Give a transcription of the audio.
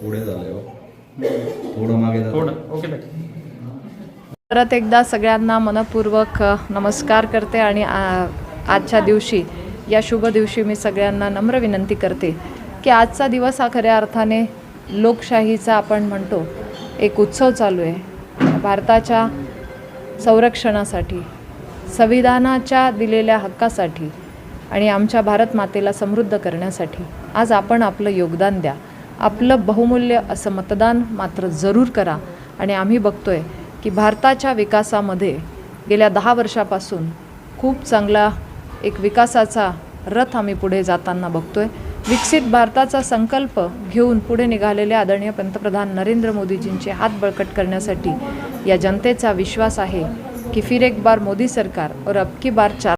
पुढे हो. थोडं मागे जातं. थोडं. ओके ताई परत एकदा सगळ्यांना मनपूर्वक नमस्कार करते आणि आ, आजच्या दिवशी या शुभ दिवशी मी सगळ्यांना नम्र विनंती करते की आजचा दिवस हा खऱ्या अर्थाने लोकशाहीचा आपण म्हणतो एक उत्सव चालू आहे. भारताच्या संरक्षणासाठी संविधानाच्या दिलेल्या हक्कासाठी आणि आमच्या भारत मातेला समृद्ध करण्यासाठी आज आपण आपलं योगदान द्या. आपलं बहुमूल्य असं मतदान मात्र जरूर करा. आणि आम्ही बघतोय की भारताच्या विकासामध्ये गेल्या दहा वर्षापासून खूप चांगला एक विकासाचा रथ आम्ही पुढे जाताना बघतोय. विकसित भारताचा संकल्प घेऊन पुढे निघालेले आदरणीय पंतप्रधान नरेंद्र मोदीजींचे हात बळकट करण्यासाठी या जनतेचा विश्वास आहे की फिर एक बार मोदी सरकार और अबकी बार चार